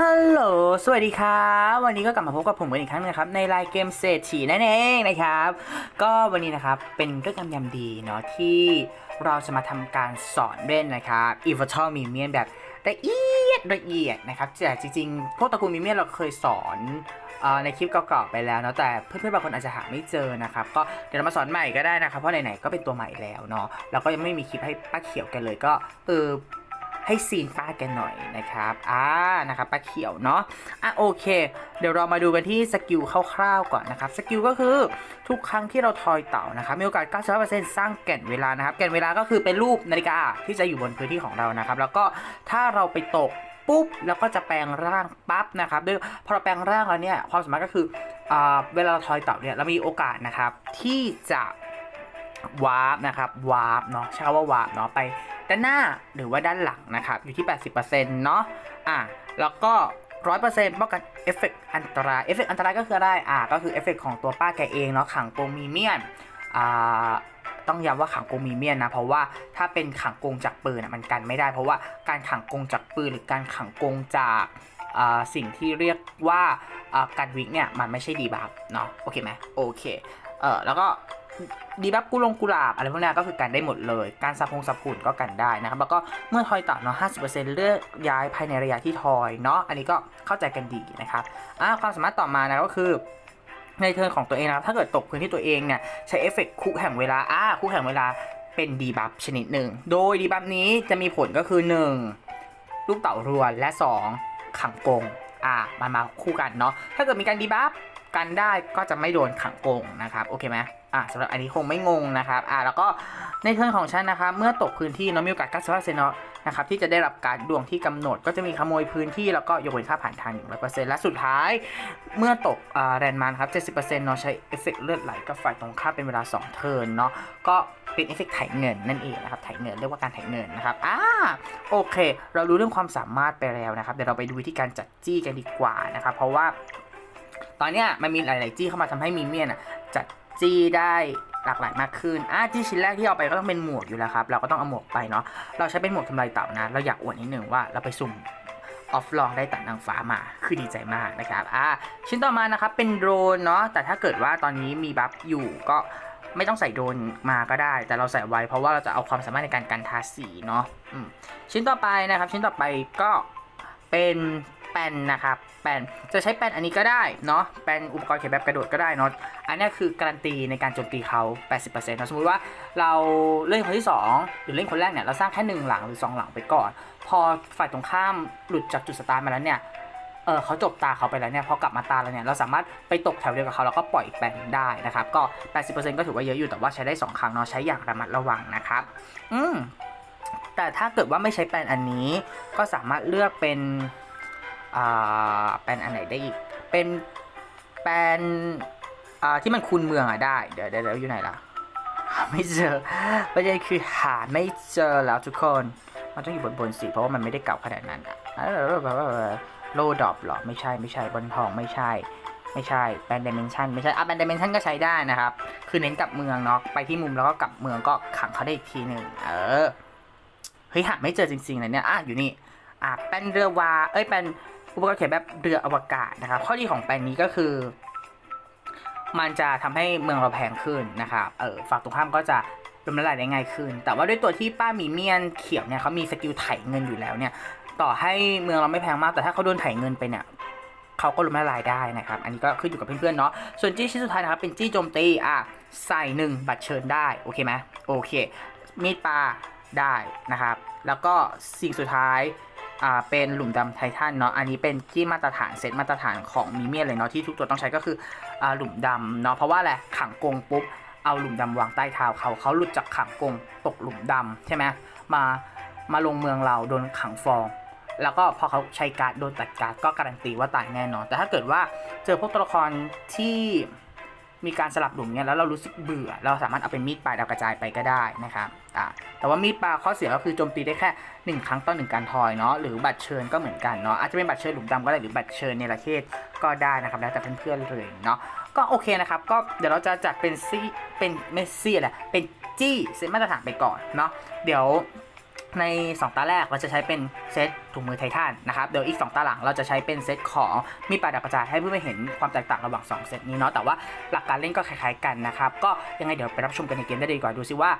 ฮัลโหล สวัสดีครับ วันนี้ก็กลับมาพบกับผมกันอีกครั้งนึงนะครับ ในรายเกมเศรษฐีนั่นเองนะครับ ก็วันนี้นะครับ เป็นเรื่องยำดีเนาะที่เราจะมาทำการสอนเล่นนะครับ e v i t a l m i m i a n แบบละเอียดละเอียดนะครับแต่จริงๆ พวกตระกูลมิเมียนเราเคยสอนอในคลิปเก่าๆไปแล้วเนาะแต่เพื่อนๆบางคนอาจจะหาไม่เจอนะครับ ก็เดี๋ยวเรามาสอนใหม่ก็ได้นะครับ เพราะไหนๆก็เป็นตัวใหม่แล้วเนาะเราก็ยังไม่มีคลิปให้ป้าเขียวกันเลยก็เออ ให้ซีนป้าแกหน่อยนะครับอ่านะครับป้าเขียวเนาะอะโอเค เดี๋ยวเรามาดูกันที่สกิลคร่าวๆก่อนนะครับสกิลก็คือทุกครั้งที่เราทอยเต่านะครับมีโอกาส 95%สร้างแก่นเวลานะครับแก่นเวลาก็คือเป็นรูปนาฬิกาที่จะอยู่บนพื้นที่ของเรานะครับ แล้วก็ถ้าเราไปตกปุ๊บแล้วก็จะแปลงร่างปั๊บนะครับด้วยพอเราแปลงร่างแล้วเนี่ยความสามารถก็คืออเวลาเราทอยเต่าเนี่ยเรามีโอกาสนะครับที่จะ วาร์ปนะครับวาร์ปเนาะใช้คำว่าวาร์ปเนาะไปด้านหน้าหรือว่าด้านหลังนะครับอยู่ที่ 80%เนาะอะแล้วก็100%ป้องกันเอฟเฟกต์อันตรายเอฟเฟกต์อันตรายก็คืออะไรอะก็คือเอฟเฟกต์ของตัวป้าแกเองเนาะขังโกงมีเมียนอ่าต้องย้ำว่าขังกงมีเมียนนะ เพราะว่าถ้าเป็นขังกงจากปืนนะมันกันไม่ได้ เพราะว่าการขังกงจากปืนหรือการขังกงจากอ่าสิ่งที่เรียกว่าอ่าการวิกเนี่ยมันไม่ใช่ดีบัฟเนาะโอเคไหมโอเคเออแล้วก็ ดีบัฟกุลงกุหลาบอะไรพวกนี้ก็คือกันได้หมดเลย การสับพงสับผุนก็กันได้นะครับ แล้วก็เมื่อทอยต่ำเนาะ50%เลือกย้ายภายในระยะที่ทอยเนาะ อันนี้ก็เข้าใจกันดีนะครับอ่าความสามารถต่อมานะก็คือในเทิร์นของตัวเองนะครับ ถ้าเกิดตกพื้นที่ตัวเองเนี่ยใช้เอฟเฟกต์คุกแห่งเวลาอ่าคุกแห่งเวลาเป็นดีบัฟชนิดหนึ่ง โดยดีบัฟนี้จะมีผลก็คือ 1 ลูกเต่ารวนและ 2 ขังกง อ่ามันมาคู่กันเนาะถ้าเกิดมีการดีบัฟกันได้ก็จะไม่โดนขังกงนะครับโอเคไหมอ่าสำหรับอันนี้คงไม่งงนะครับอ่าแล้วก็ในเทิร์นของฉันนะครับเมื่อตกพื้นที่เนาะมีโอกาส95%เนาะนะครับที่จะได้รับการดวงที่กำหนด ก็จะมีขโมยพื้นที่แล้วก็ยกเว้นค่าผ่านทาง100%และสุดท้าย เมื่อตกอ่าแรนมันครับ70%เนาะใช้เอฟเฟกต์เลือดไหลกับฝ่ายตรงข้ามเป็นเวลา2เทิร์นเนาะก็ เป็นเอฟเฟกต์ไถเงินนั่นเองนะครับไถเงินเรียกว่าการไถเงินนะครับอ่าโอเค เรารู้เรื่องความสามารถไปแล้วนะครับเดี๋ยวเราไปดูวิธีการจัดจี้กันดีกว่านะครับเพราะว่าตอนเนี้ยมันมีหลาย ๆ จี้เข้ามาทำให้มีเมียนะจัดจี้ได้หลากหลายมากขึ้นอ่าจี้ชิ้นแรกที่เอาไปก็ต้องเป็นหมวกอยู่แล้วครับ เราก็ต้องเอาหมวกไปเนาะ เราใช้เป็นหมวกทำลายเต่านะ เราอยากอวดนิดนึงว่าเราไปสุ่มออฟลองได้ตัดนางฟ้ามา คือดีใจมากนะครับ อ่าชิ้นต่อมานะครับเป็นโดรนเนาะ แต่ถ้าเกิดว่าตอนนี้มีบัฟอยู่ก็ ไม่ต้องใส่โดนมาก็ได้ แต่เราใส่ไว้เพราะว่าเราจะเอาความสามารถในการกันทาสีเนาะชิ้นต่อไปนะครับ ชิ้นต่อไปก็เป็นแป้นนะครับแป้นจะใช้แป้นอันนี้ก็ได้เนาะแป้นอุปกรณ์เขียนแบบกระโดดก็ได้เนาะอันนี้คือการันตีในการโจมตีเขา 80%เนอะสมมติว่าเราเล่นคนที่ 2 หรือเล่นคนแรกเนี่ยเราสร้างแค่หนึ่งหลังหรือสองหลังไปก่อน พอฝ่ายตรงข้ามหลุดจากจุดสตาร์ทมาแล้วเนี่ย เออเขาจบตาเขาไปแล้วเนี่ยพอกลับมาตาแล้วเนี่ยเราสามารถไปตกแถวเดียวกับเขาแล้วก็ปล่อยแปนได้นะครับก็ 80%ก็ถือว่าเยอะอยู่แต่ว่าใช้ได้ 2 ครั้งเนาะใช้อย่างระมัดระวังนะครับ อืมแต่ถ้าเกิดว่าไม่ใช้แปนอันนี้ ก็สามารถเลือกเป็นอ่าแปนอันไหนได้อีก เป็นแปนอ่าที่มันคูณเมืองอะได้ เดี๋ยวเดี๋ยวอยู่ไหนล่ะไม่เจอประเด็นคือหาไม่เจอแล้วทุกคน มันต้องอยู่บนบนสิเพราะว่ามันไม่ได้เก่าขนาดนั้นอะ โลดอปหรอ ไม่ใช่ไม่ใช่บนทองไม่ใช่ ไม่ใช่แบนเดเมนชันไม่ใช่อะแบนเดเมนชันก็ใช้ได้นะครับ คือเน้นกลับเมืองเนาะไปที่มุมแล้วก็กลับเมืองก็ขังเขาได้อีกทีหนึ่งเออเฮ้ยหาไม่เจอจริงๆเลยเนี่ยอะอยู่นี่อะแป้นเรือวาเอ้ยแป้นอุปกรณ์เขียนแบบเรืออวกาศนะครับ ข้อดีของแป้นนี้ก็คือ มันจะทำให้เมืองเราแพงขึ้นนะครับเออฝั่งตรงข้ามก็จะลดละลายได้ง่ายขึ้น แต่ว่าด้วยตัวที่ป้ามีเมียนเขียวเนี่ยเขามีสกิลไถเงินอยู่แล้วเนี่ย ต่อให้เมืองเราไม่แพงมากแต่ถ้าเขาโดนไถเงินไปเนี่ยเขาก็ลดละลายได้นะครับ อันนี้ก็ขึ้นอยู่กับเพื่อนๆเนาะ ส่วนจี้ชิ้นสุดท้ายนะครับ เป็นจี้โจมตี อะ ใส่หนึ่งบัตรเชิญได้ โอเคไหมโอเค มีดปลาได้นะครับ แล้วก็สิ่งสุดท้าย อ่า เป็นหลุมดำไททันเนาะ อันนี้เป็นที่มาตรฐานเซตมาตรฐานของมีเมียเลยเนาะที่ทุกตัวต้องใช้ก็คือ อ่า หลุมดำเนาะ เพราะว่าอะไร ขังกงปุ๊บ เอาหลุมดำวางใต้เท้าเขา เขาหลุดจากขังกงตกหลุมดำใช่ไหมมา มาลงเมืองเราโดนขังฟอง แล้วก็พอเขาใช้การ์ดโดนตัดการ์ดก็การันตีว่าตายแน่นอน แต่ถ้าเกิดว่าเจอพวกตัวละครที่มีการสลับหลุมเนี่ยแล้วเรารู้สึกเบื่อ เราสามารถเอาเป็นมีดปลายดาวกระจายไปก็ได้นะครับอ่าแต่ว่ามีดปลาข้อเสียก็คือโจมตีได้แค่หนึ่งครั้งต่อหนึ่งการทอยเนาะหรือบัตรเชิญก็เหมือนกันเนาะอาจจะเป็นบัตรเชิญหลุมดำก็ได้หรือบัตรเชิญในประเทศก็ได้นะครับแล้วแต่เพื่อนๆเลยเนาะก็โอเคนะครับก็เดี๋ยวเราจะจัดเป็นซี่เป็นไม่ซี่แหละเป็นจี้เซตมาตรฐานไปก่อนเนาะเดี๋ยว ใน 2 ตาแรกเราจะใช้เป็นเซตถุงมือไททันนะครับเดี๋ยวอีก 2 ตาหลังเราจะใช้เป็นเซตของมีดปลายดับกระจายให้เพื่อนๆเห็นความแตกต่างระหว่าง 2 เซตนี้เนาะแต่ว่าหลักการเล่นก็คล้ายๆกันนะครับ ก็ยังไงเดี๋ยวไปรับชมกันในเกมได้ดีกว่าดูซิว่า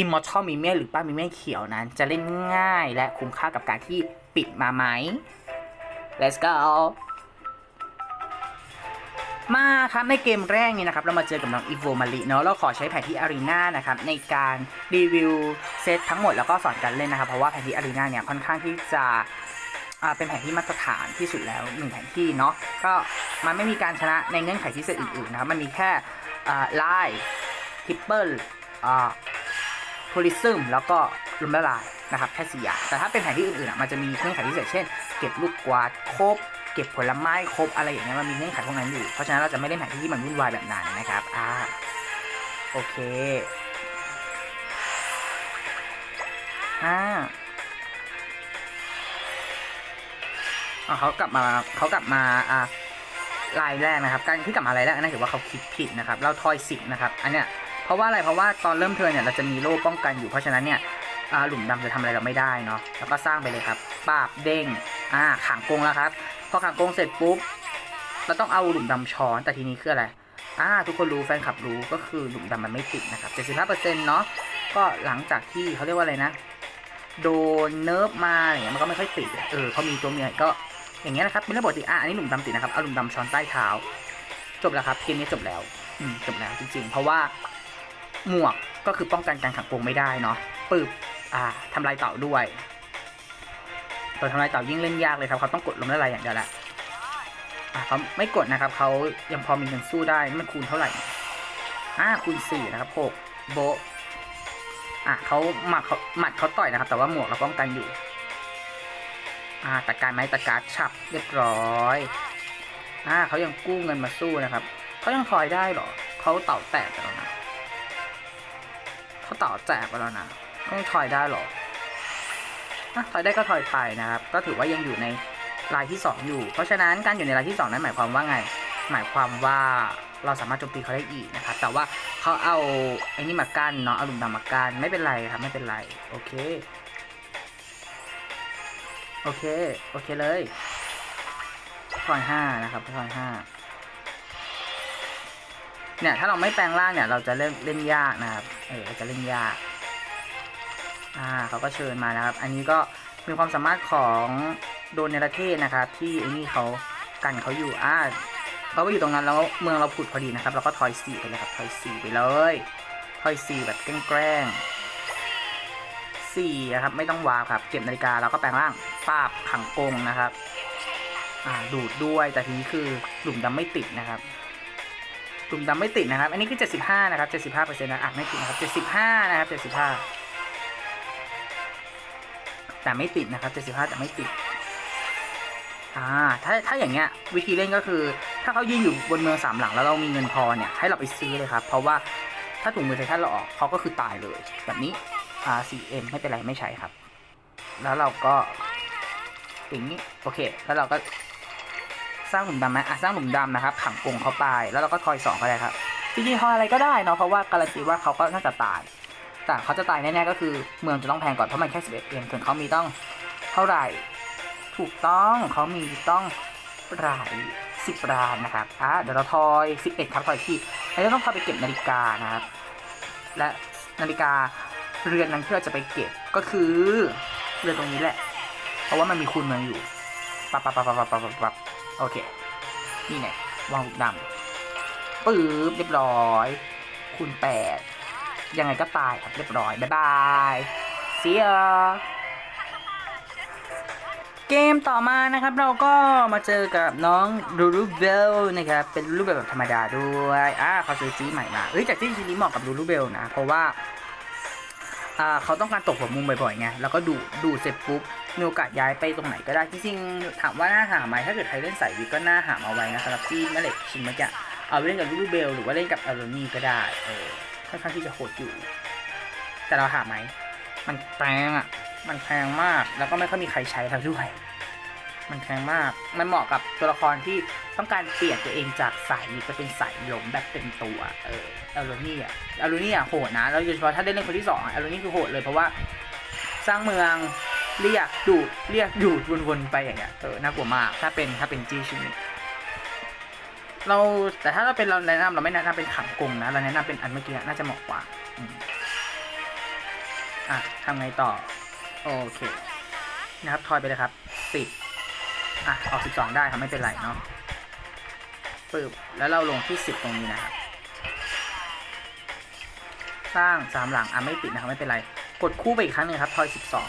Immortal m i m i หรือป้ามิเมียเขียวนั้น จะเล่นง่ายและคุ้มค่ากับการที่ปิดมาไหม Let's go มาครับในเกมแรกนี้นะครับเรามาเจอกับน้องอีโวมาริเนาะเราขอใช้แผนที่อารีนานะครับในการรีวิวเซตทั้งหมดแล้วก็สอนการเล่นนะครับเพราะว่าแผนที่อารีนาเนี่ยค่อนข้างที่จะเป็นแผนที่มาตรฐานที่สุดแล้วหนึ่งแผนที่เนาะก็มันไม่มีการชนะในเงื่อนไขพิเศษอื่นๆนะครับมันมีแค่ไล่ทิปเปิลอ่าโพลิซึมแล้วก็ลุมละลายนะครับแค่สี่อย่างแต่ถ้าเป็นแผนที่อื่นๆอะมันจะมีเงื่อนไขพิเศษเช่น เก็บลูกกวาดครบ เก็บผลไม้ครบอะไรอย่างเงี้ยมันมีเงื่อนไขพวกนั้นอยู่ เพราะฉะนั้นเราจะไม่เล่นแผนที่ที่มันวุ่นวายแบบนั้นนะครับ อ่า โอเค อ่าเขากลับมาเขากลับมาอ่าลายแรกนะครับ การที่กลับมาลายแรกนนั้นถือว่าเขาคิดผิดนะครับ เราทอยสิบนะครับ อันเนี้ย เพราะว่าอะไร เพราะว่าตอนเริ่มเทิร์นเนี่ยเราจะมีโล่ป้องกันอยู่ เพราะฉะนั้นเนี่ยหลุมดำจะทำอะไรเราไม่ได้เนาะ แล้วก็สร้างไปเลยครับปาบเด้ง อ่าขังกงแล้วครับ พอขังกรงเสร็จปุ๊บเราต้องเอาหลุมดำช้อนแต่ทีนี้คืออะไรอ่าทุกคนรู้แฟนคลับรู้ก็คือหลุมดำมันไม่ติดนะครับ75%เนาะก็หลังจากที่เขาเรียกว่าอะไรนะ โดนเนิร์ฟมาอย่างเงี้ยมันก็ไม่ค่อยติดเออเขามีตัวเมียก็อย่างเงี้ยนะครับเป็นรื่องปกติอะอันนี้หลุมดำติดนะครับเอาหลุมดำช้อนใต้เท้า จบแล้วครับเกมนี้จบแล้วอืมจบแล้วจริง ๆ เพราะว่าหมวกก็คือป้องกันการขังกรงไม่ได้เนาะปึบอ่าทำลายเต่าด้วย ตัวทำลายเต่ายิ่งเล่นยากเลยครับเขาต้องกดลมละลายอย่างเดียวแหละอะเขาไม่กดนะครับเขายังพอมีเงินสู้ได้นี่มันคูณเท่าไหร่อ่าคูณสี่นะครับหกโบอะเขาหมัดเขาหมัดเขาต่อยนะครับ แต่ว่าหมวกเราป้องกันอยู่ อ่าตะการไม้ตะการฉับเรียบร้อยอ่าเขายังกู้เงินมาสู้นะครับเขายังทอยได้เหรอเขาเต่าแตกไปแล้วนะเขาเต่าแตกไปแล้วนะเขายังทอยได้เหรอ ถอยได้ก็ถอยไปนะครับ ก็ถือว่ายังอยู่ในลายที่ 2 อยู่ เพราะฉะนั้นการอยู่ในลายที่ 2 นั้นหมายความว่าไง หมายความว่าเราสามารถโจมตีเขาได้อีกนะครับ แต่ว่าเขาเอาไอ้นี่มากั้นเนาะเอาหลุมดำมากั้นไม่เป็นไรครับไม่เป็นไร โอเค โอเค โอเคเลยถอยห้านะครับถอยห้าเนี่ยถ้าเราไม่แปลงร่างเนี่ยเราจะเล่นเล่นยากนะครับ เออจะเล่นยาก อ่าเขาก็เชิญมานะครับ อันนี้ก็มีความสามารถของโดนเนประเทศนะครับ ที่ไอ้นี่เขากันเขาอยู่อ่าเขาไปอยู่ตรงนั้นแล้วเมืองเราผุดพอดีนะครับเราก็ทอยสี่ไปเลยครับทอยสี่ไปเลยทอยสี่แบบแกล้งสี่นะครับไม่ต้องวาวครับ เก็บนาฬิกาแล้วก็แปลงร่างป้าบขังกงนะครับอ่าดูดด้วยแต่ทีนี้คือหลุมดำไม่ติดนะครับหลุมดำไม่ติดนะครับ อันนี้คือ 75 นะครับ 75เปอร์เซ็นต์นะอะไม่ติดนะครับ 75 นะครับ 75 แต่ไม่ติดนะครับ75แต่ไม่ติดอ่าถ้าถ้าอย่างเงี้ยวิธีเล่นก็คือ ถ้าเขายืนอยู่บนเมืองสามหลังแล้วเรามีเงินพอเนี่ยให้เราไปซื้อเลยครับ เพราะว่าถ้าถุงมือไททันเราออกเขาก็คือตายเลย แบบนี้อ่า 4M ไม่เป็นไรไม่ใช้ครับ แล้วเราก็อย่างนี้โอเค แล้วเราก็สร้างหลุมดำไหมอะสร้างหลุมดำนะครับ ขังกรงเขาไปแล้วเราก็ทอยสองก็ได้ครับจริงๆทอยอะไรก็ได้เนาะเพราะว่าการันตีว่าเขาก็น่าจะตาย แต่เขาจะตายแน่ๆก็คือเมืองจะต้องแพงก่อนเพราะมันแค่ 11 เอ็มส่วนเขามีต้องเท่าไหร่ ถูกต้องเขามีต้องหลายสิบล้านนะครับอะเดี๋ยวเราทอย 11 ครับทอยที่อันนี้ต้องทอยไปเก็บนาฬิกานะครับ และนาฬิกาเรือนนั้นที่เราจะไปเก็บก็คือเรือนตรงนี้แหละ เพราะว่ามันมีคูณเมืองอยู่ปั๊บปั๊บปั๊บปั๊บปั๊บปับปับโอเค นี่ไงวางลูกดำปึ๊บเรียบร้อยคูณ8 ยังไงก็ตายครับเรียบร้อย บ๊ายบายเสียเกมต่อมานะครับเราก็มาเจอกับน้องรูรูเบลนะครับ เป็นรูปแบบธรรมดาด้วยอ่าเขาซื้อจีใหม่มาเอ้ยจากจีชิ้นนี้เหมาะกับรูรูเบลนะ เพราะว่าอ่าเขาต้องการตกหัวมุมบ่อยๆไงแล้วก็ดูดูเสร็จปุ๊บมีโอกาสย้ายไปตรงไหนก็ได้จริงๆถามว่าน่าหาไหมถ้าเกิดใครเล่นสายวิกก็น่าหาเอาไว้นะสำหรับจีแม่เหล็กชิ้นเมื่อกี้เอาไปเล่นกับรูรูเบลหรือว่าเล่นกับอารอนี่ก็ได้เออ อนข้างที่จะโหดอยู่ แต่เราหาไหม มันแพงอะ มันแพงมาก แล้วก็ไม่ค่อยมีใครใช้แล้วด้วย มันแพงมาก มันเหมาะกับตัวละครที่ต้องการเปลี่ยนตัวเองจากสายนี้ไปเป็นสายหลมแบบเต็มตัว เออเอลโรนี่อะเอลโรนี่อะโหดนะ แล้วโดยเฉพาะถ้าได้เล่นคนที่สองเอลโรนี่คือโหดเลยเพราะว่าสร้างเมืองเรียกดูดเรียกดูดวนๆไปอย่างเงี้ย เออ น่ากลัวมาก ถ้าเป็นถ้าเป็นจีชิมิ เราแต่ถ้าเราเป็นเราแนะนำเราไม่แนะนำเป็นขังกงนะ เราแนะนำเป็นอันเมื่อกี้น่าจะเหมาะกว่าอะทำไงต่อ โอเค นะครับทอยไปเลยครับสิบอะออกสิบสองได้ครับไม่เป็นไรเนาะปึ๊บแล้วเราลงที่สิบตรงนี้นะครับสร้างสามหลังอะไม่ติดนะครับไม่เป็นไร กดคู่ไปอีกครั้งหนึงครับทอยสิบสอง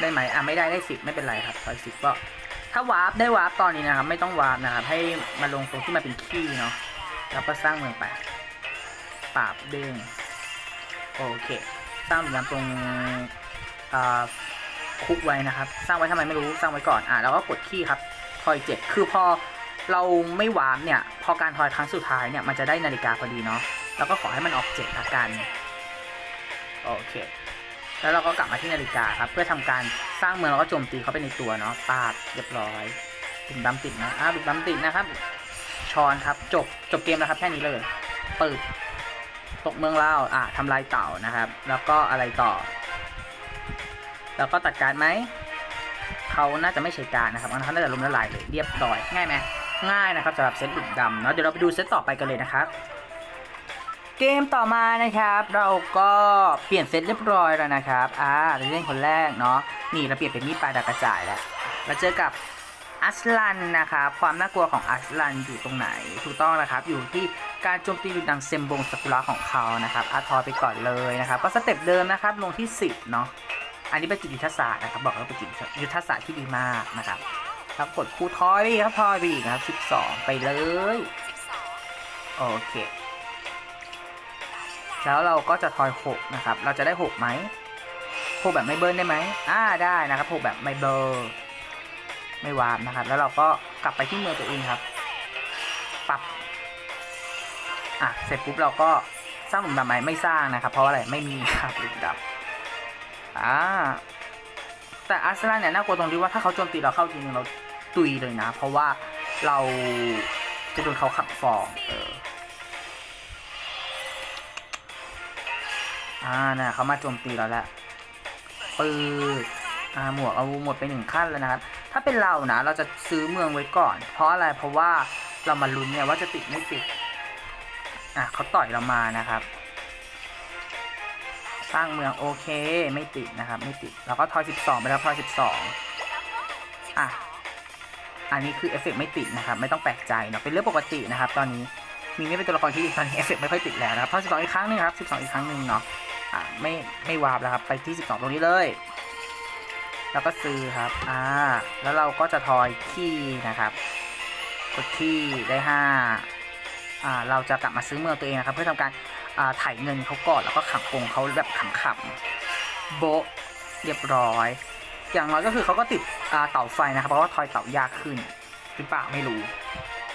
ได้ไหมอะไม่ได้ได้สิบไม่เป็นไรครับทอยสิบก็ ถ้าวาร์ปได้วาร์ปตอนนี้นะครับ ไม่ต้องวาร์ปนะครับ ให้มาลงตรงที่มาเป็นคีย์เนาะแล้วก็สร้างเมืองไปปราบเด้งโอเค สร้างเหมือนตรงอ่าคุกไว้นะครับ สร้างไว้ทำไมไม่รู้สร้างไว้ก่อนอะแล้วก็กดคีย์ครับทอยเจ็ดคือพอเราไม่วาร์ปเนี่ย พอการทอยครั้งสุดท้ายเนี่ยมันจะได้นาฬิกาพอดีเนาะแล้วก็ขอให้มันออกเจ็ดละกัน โอเค แล้วเราก็กลับมาที่นาฬิกาครับ เพื่อทำการสร้างเมืองแล้วก็โจมตีเขาไปในตัวเนาะปาดเรียบร้อยบุมบัมติดนะอ่าบุมบัมติดนะครับชอนครับ จบจบเกมแล้วครับแค่นี้เลยปึบตกเมืองเล่าอ่าทำลายเต่านะครับ แล้วก็อะไรต่อ แล้วก็ตัดการไหมเขาน่าจะไม่ใช่การนะครับงั้นเขาน่าจะล้มละลายเลยเรียบร้อยง่ายไหมง่ายนะครับสำหรับเซตดุดำเนาะเดี๋ยวเราไปดูเซตต่อไปกันเลยนะครับ เกมต่อมานะครับ เราก็เปลี่ยนเซตเรียบร้อยแล้วนะครับ อ่าเราเล่นคนแรกเนาะ นี่เราเปลี่ยนเป็นมีดปลายดาวกระจายแล้ว เราเจอกับอัสลันนะครับ ความน่ากลัวของอัสลันอยู่ตรงไหน ถูกต้องนะครับ อยู่ที่การโจมตีดุดังเซมบงสกุระของเขานะครับ อาทอยไปก่อนเลยนะครับ ก็สเต็ปเดิมนะครับ ลงที่ 10 เนาะ อันนี้เป็นจิตยุทธศาสตร์นะครับ บอกแล้วเป็นจิตยุทธศาสตร์ที่ดีมากนะครับครับกดคู่ทอยไปอีกครับทอยไปอีกนะครับ 12 ไปเลย โอเค แล้วเราก็จะทอย6นะครับ เราจะได้6ไหม6แบบไม่เบิร์นได้ไหมอ่าได้นะครับ6แบบไม่เบิร์นไม่วาร์ปนะครับ แล้วเราก็กลับไปที่เมืองตัวเองครับ ปรับอะเสร็จปุ๊บเราก็สร้างหลุมดำไหมไม่สร้างนะครับ เพราะอะไรไม่มีครับหลุมดำอ่าแต่อาร์เซนอลเนี่ยน่ากลัวตรงที่ว่าถ้าเขาโจมตีเราเข้าทีนึงเราตุยเลยนะ เพราะว่าเราจะโดนเขาขับฟองเออ อ่านะเขามาโจมตีเราแล้วปืดอ่าหมวกเอาหมดไปหนึ่งขั้นแล้วนะครับ ถ้าเป็นเรานะเราจะซื้อเมืองไว้ก่อน เพราะอะไรเพราะว่าเรามาลุ้นเนี่ยว่าจะติดไม่ติดอะเขาต่อยเรามานะครับ สร้างเมืองโอเคไม่ติดนะครับ ไม่ติดเราก็ทอย 12 ไปแล้วทอย 12 อะอันนี้คือเอฟเฟกต์ไม่ติดนะครับ ไม่ต้องแปลกใจเนาะเป็นเรื่องปกตินะครับ ตอนนี้มีไม่เป็นตัวละครที่ดีตอนนี้เอฟเฟกต์ไม่ค่อยติดแล้วนะครับทอย 12 อีกครั้งหนึงครับ 12 อีกครั้งหนึ่งเนาะ อ่าไม่ไม่วาร์ปแล้วครับ ไปที่ 12 ตรงนี้เลย แล้วก็ซื้อครับ อ่า แล้วเราก็จะทอยขี้นะครับกดขี้ได้5อ่า เราจะกลับมาซื้อเมืองตัวเองนะครับ เพื่อทำการอ่าถ่ายเงินเขาก่อนแล้วก็ขังโกงเขาแบบขำๆโบเรียบร้อย อย่างน้อยก็คือเขาก็ติดอ่าเต่าไฟนะครับ เพราะว่าทอยเต่ายากขึ้นหรือเปล่าไม่รู้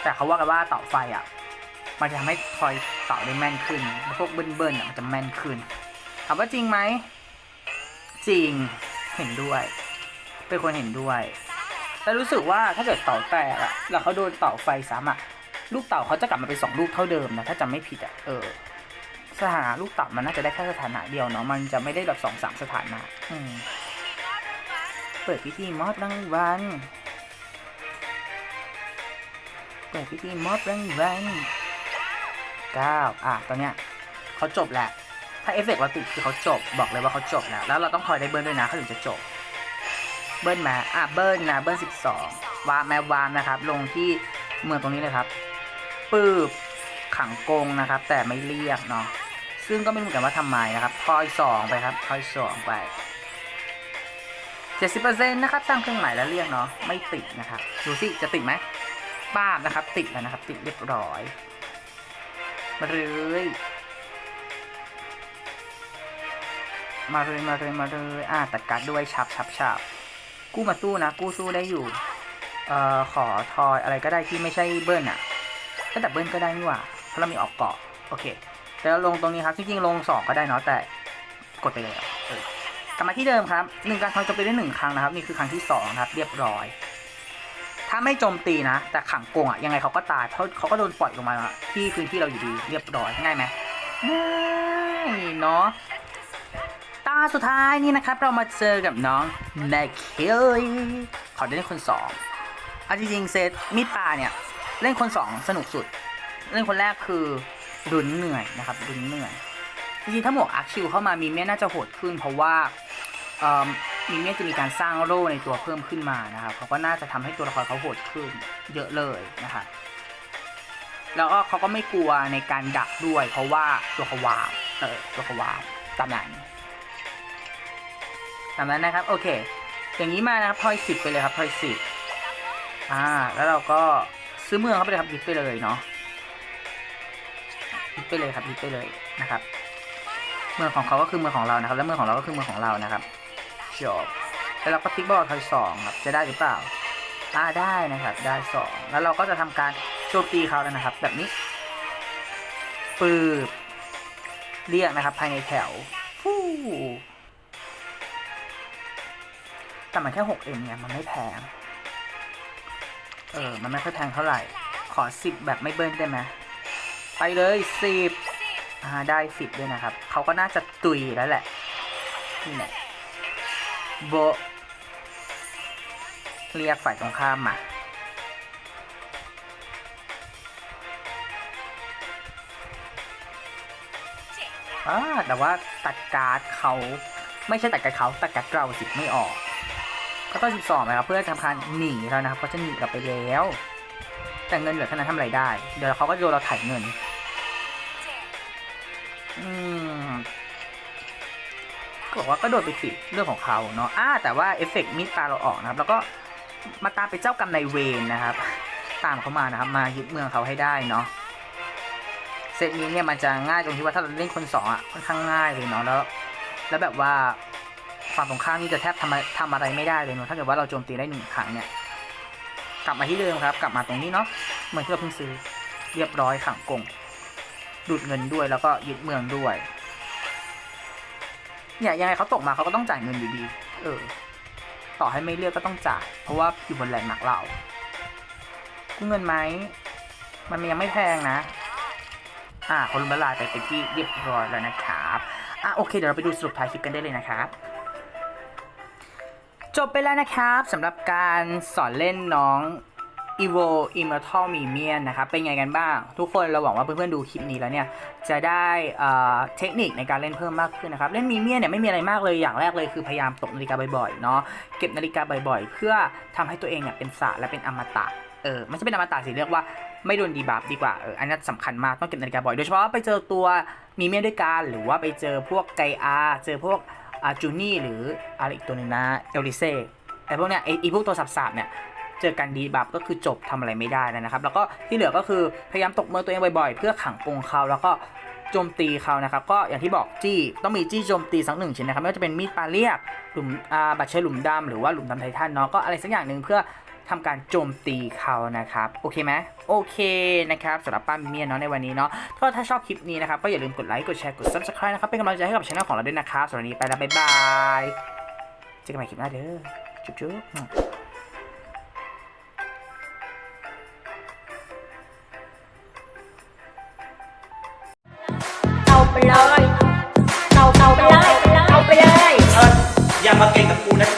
แต่เขาว่ากันว่าเต่าไฟอะ มันจะทำให้ทอยเต่าได้แม่นขึ้น พวกเบิ้ลๆอะมันจะแม่นขึ้น ถามว่าจริงไหม จริงเห็นด้วย เป็นคนเห็นด้วยแต่รู้สึกว่าถ้าเกิดเต่าแตกอะแล้วเขาโดนเต่าไฟซ้ำอะลูกเต่าเขาจะกลับมาเป็นสองลูกเท่าเดิมนะถ้าจำไม่ผิดอะเออ สถานะลูกเต่ามันน่าจะได้แค่สถานะเดียวเนาะมันจะไม่ได้แบบสองสามสถานะอืมเปิดพิธีมอบรางวัลเปิดพิธีมอบรางวัลเก้าอะตอนเนี้ยเขาจบแหละ ถ้าเอฟเฟกต์เราติดคือเขาจบ บอกเลยว่าเขาจบแล้วแล้วเราต้องคอยได้เบิร์นด้วยนะเขาถึงจะจบ เบิร์นมาอะเบิร์นนะเบิร์นสิบสองวาร์แมววาร์นะครับ ลงที่เมืองตรงนี้เลยครับปืบขังกงนะครับ แต่ไม่เรียกเนาะซึ่งก็ไม่รู้เหมือนกันว่าทำไมนะครับทอยสองไปครับทอยสองไปเจ็ดสิบเปอร์เซ็นต์นะครับสร้างเครื่องหมายแล้วเรียกเนาะไม่ติดนะครับดูสิจะติดไหมป้าบนะครับ ติดแล้วนะครับ ติดเรียบร้อยมาเลย มาเลยมาเลยมาเลยอะตัดการ์ดด้วยฉับฉับฉับกู้มาสู้นะ กู้สู้ได้อยู่ เอ่อ ขอทอยอะไรก็ได้ที่ไม่ใช่เบิ้ลอะก็แต่เบิ้ลก็ได้นี่หว่า เพราะเรามีออกเกาะ โอเค แต่เราลงตรงนี้ครับ จริงๆ ลงสองก็ได้เนาะ แต่กดไปเลยเออกลับมาที่เดิมครับหนึ่งการทอยโจมตีได้หนึ่งครั้งนะครับ นี่คือครั้งที่สองครับ เรียบร้อย ถ้าไม่โจมตีนะ แต่ขังกงอะยังไงเขาก็ตาย เพราะเขาก็โดนปล่อยลงมาที่พื้นที่เราอยู่ดี เรียบร้อย ง่ายไหมง่ายเนาะาสุดท้ายนี่นะครับ เรามาเจอกับน้องนาคิลขอเล่นคนสองเอาจริงๆเซตมีดปลาเนี่ย เล่นคนสองสนุกสุด เล่นคนแรกคือรุนเหนื่อยนะครับรุนเหนื่อยจริงๆถ้าหมวกอาร์คิวเข้ามามีเมียน่าจะโหดขึ้น เพราะว่าเอ่อมีเมียจะมีการสร้างโร่ในตัวเพิ่มขึ้นมานะครับเขาก็น่าจะทำให้ตัวละครเขาโหดขึ้น เยอะเลยนะครับแล้วก็เขาก็ไม่กลัวในการดักด้วย เพราะว่าตัวเขาวางเออตัวเขาวางตามนั้น ตามนั้นนะครับโอเค อย่างนี้มานะครับพอยสิบไปเลยครับพอยสิบอ่าแล้วเราก็ซื้อเมืองเข้าไปเลยครับยึดไปเลยเนาะยึดไปเลยครับยึดไปเลยนะครับ เมืองของเขาก็คือเมืองของเรานะครับ และเมืองของเราก็คือเมืองของเรานะครับจบแล้วเราก็ติ๊กบอลทอยสองครับจะได้หรือเปล่าอ่าได้นะครับได้สองแล้วเราก็จะทำการโจมตีเขาแล้วนะครับ แบบนี้ปืบเรียกนะครับภายในแถวฟู่ แต่มันแค่ 6M เนี่ยมันไม่แพง เออ มันไม่ค่อยแพงเท่าไหร่ ขอ 10 แบบไม่เบิ้ลได้ไหมไปเลย 10อ่าได้สิบด้วยนะครับ เขาก็น่าจะตุยแล้วแหละ นี่แหละโบเรียกฝ่ายตรงข้ามมาอ่าแต่ว่าตัดการ์ดเขาไม่ใช่ตัดการ์ดเขาตัดการ์ดเราสิไม่ออก ก็ต้องสิบสองนะครับ เพื่อทำการหนีแล้วนะครับเขาจะหนีเราไปแล้ว แต่เงินเหลือเท่านั้นทำอะไรได้ เดี๋ยวเขาก็โดนเราถ่ายเงิน อืมก็บอกว่าก็โดนไปสิเรื่องของเขาเนาะอ่าแต่ว่าเอฟเฟกต์มีดตาเราออกนะครับ แล้วก็มาตามไปเจ้ากรรมนายเวรนะครับ ตามเขามานะครับ มายึดเมืองเขาให้ได้เนาะเซตนี้เนี่ยมันจะง่ายตรงที่ว่าถ้าเราเล่นคนสองอะค่อนข้างง่ายเลยเนาะแล้ว แล้วแบบว่า ฝั่งตรงข้ามนี่จะแทบทำอะไรทำอะไรไม่ได้เลยเนาะถ้าเกิดว่าเราโจมตีได้หนึ่งครั้งเนี่ยกลับมาที่เดิมครับ กลับมาตรงนี้เนาะเหมือนที่เราเพิ่งซื้อเรียบร้อยขังกงดูดเงินด้วยแล้วก็ยึดเมืองด้วยเนี่ยยังไงเขาตกมาเขาก็ต้องจ่ายเงินอยู่ดี เออ ต่อให้ไม่เลือกก็ต้องจ่าย เพราะว่าอยู่บนแหล่งหนักเรากู้เงินไหมมันยังไม่แพงนะ อ่าคนล้มละลายไปเป็นที่เรียบร้อยแล้วนะครับ อะโอเคเดี๋ยวเราไปดูสรุปท้ายคลิปกันได้เลยนะครับ จบไปแล้วนะครับสำหรับการสอนเล่นน้อง Evo Immortal Mimian นะครับ เป็นไงกันบ้าง ทุกคนเราหวังว่าเพื่อนๆดูคลิปนี้แล้วเนี่ย จะได้เทคนิคในการเล่นเพิ่มมากขึ้นนะครับ เล่นมีเมียเนี่ยไม่มีอะไรมากเลยอย่างแรกเลยคือพยายามตกนาฬิกาบ่อยๆเนาะเก็บนาฬิกาบ่อยๆ เพื่อทำให้ตัวเองเนี่ยเป็นสระและเป็นอมตะเออไม่ใช่เป็นอมตะสิเรียกว่าไม่โดนดีบัฟดีกว่าเอออันนี้นสำคัญมากต้องเก็บนาฬิกาบ่อยโดยเฉพาะไปเจอตัวมีเมียด้วยกันหรือว่าไปเจอพวกไกอาเจอพวก อาจูนี่หรืออะไรอีกตัวหนึงนะเอลิเซ่ไอพวกเนี้ยไอไอพวกตัวสับๆเนี่ยเจอกันดีบัฟก็คือจบทำอะไรไม่ได้นะครับ แล้วก็ที่เหลือก็คือพยายามตกมือตัวเองบ่อยๆ เพื่อขังกงเขาแล้วก็โจมตีเขานะครับ ก็อย่างที่บอกจี้ต้องมีจี้โจมตีสักหนึ่งชิ้นนะครับไม่ว่าจะเป็นมีดปลาเรียกหลุมอาบัตรใช้หลุมดำหรือว่าหลุมดำไททันเนาะก็อะไรสักอย่างหนึ่งเพื่อ ทำการโจมตีเขานะครับ โอเคไหมโอเคนะครับสำหรับป้ามิเมียเนาะในวันนี้เนาะก็ถ้าชอบคลิปนี้นะครับก็อย่าลืมกดไลค์กดแชร์กด subscribe นะครับเป็นกำลังใจให้กับช่องของเราด้วยนะครับสำหรับวันนี้ไปแล้วบ๊ายบายเจอกันใหม่คลิปหน้าเด้อจุ๊บๆเอาไปเลยเอาเอาไปเลยเอาไปเลย เอออย่ามาเก่งกับกูนะ